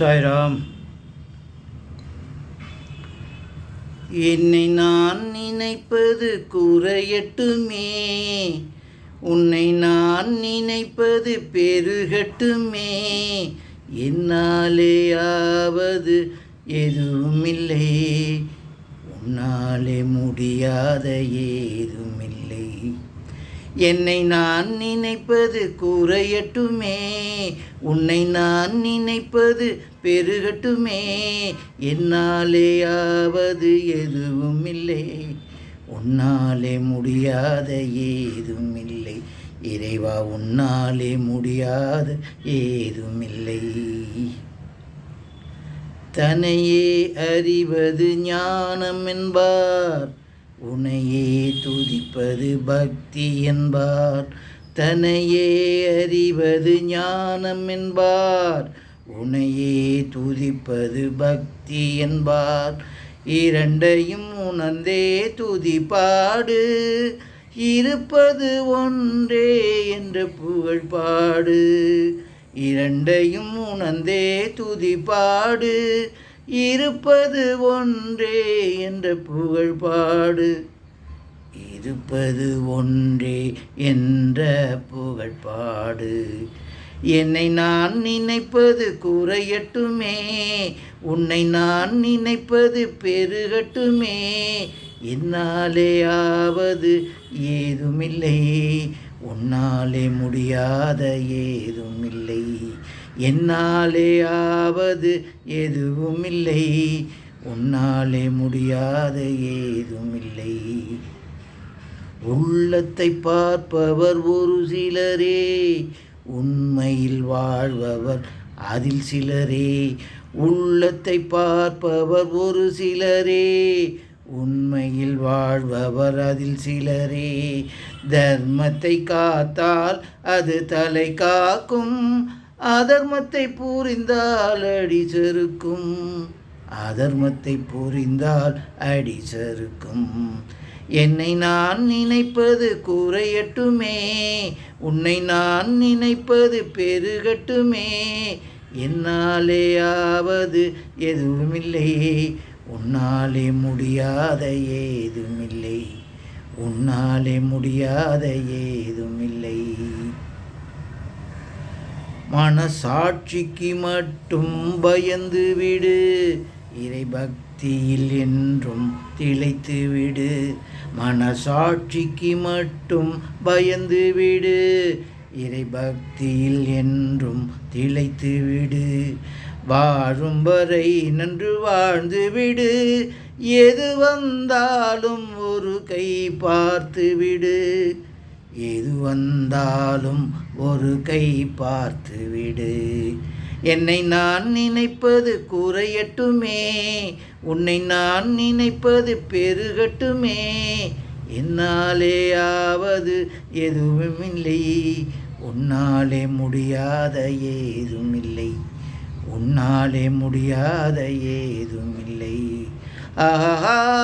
சாய்ராம். என்னை நான் நினைப்பது குறையட்டுமே. உன்னை நான் நினைப்பது பெருகட்டுமே. என்னாலே ஆவது எதுவுமில்லை. உன்னாலே முடியாத ஏதுமில்லை. என்னை நான் நினைப்பது குறையட்டுமே. உன்னை நான் நினைப்பது பெருகட்டுமே. என்னாலே எதுவும் எதுவுமில்லை. உன்னாலே முடியாத ஏதுமில்லை. இறைவா உன்னாலே முடியாத ஏதுமில்லை. தன்னையே அறிவது ஞானம் என்பார் உனையே துதிப்பது பக்தி என்பார். தன்னையே அறிவது ஞானம் என்பார். உனையே துதிப்பது பக்தி என்பார். இரண்டையும் உணர்ந்தே துதிப்பாடு. இருப்பது ஒன்றே என்று புகழ் பாடு. இரண்டையும் உணர்ந்தே துதிப்பாடு. இருப்பது ஒன்றே என்ற புகழ் பாடு இருப்பது ஒன்றே என்ற புகழ் பாடு என்னை நான் நினைப்பது குறையட்டுமே உன்னை நான் நினைப்பது பெருகட்டுமே. என்னாலே ஆவது ஏதுமில்லை உன்னாலே முடியாத ஏதுமில்லை. என்னாலேயாவது எதுவுமில்லை. உன்னாலே முடியாத ஏதுமில்லை. உள்ளத்தை பார்ப்பவர் ஒரு சிலரே. உண்மையில் வாழ்பவர் அதில் சிலரே. உள்ளத்தை பார்ப்பவர் ஒரு சிலரே. உண்மையில் வாழ்பவர் அதில் சிலரே. தர்மத்தை காத்தால் அது தலை காக்கும். அதர்மத்தை புரிந்தால் அடி செருக்கும். அதர்மத்தை புரிந்தால் அடி செருக்கும். என்னை நான் நினைப்பது குறையட்டுமே. உன்னை நான் நினைப்பது பெருகட்டுமே. என்னாலேயாவது எதுவுமில்லை. உன்னாலே முடியாத ஏதுமில்லை. உன்னாலே முடியாத ஏதுமில்லை. மனசாட்சிக்கு மட்டும் பயந்து விடு. இறை பக்தியில் என்றும் திளைத்து விடு. மனசாட்சிக்கு மட்டும் பயந்து விடு. இறை பக்தியில் என்றும் திளைத்து விடு. வாழும் வரை நன்று வாழ்ந்து விடு. எது வந்தாலும் ஒரு கை பார்த்து விடு. எது வந்தாலும் ஒரு கை பார்த்து விடு. என்னை நான் நினைப்பது குறையட்டுமே. உன்னை நான் நினைப்பது பெருகட்டுமே. என்னாலே ஆவது எதுவுமில்லை. உன்னாலே முடியாத ஏதுமில்லை. உன்னாலே முடியாத ஏதுமில்லை. ஆஹா.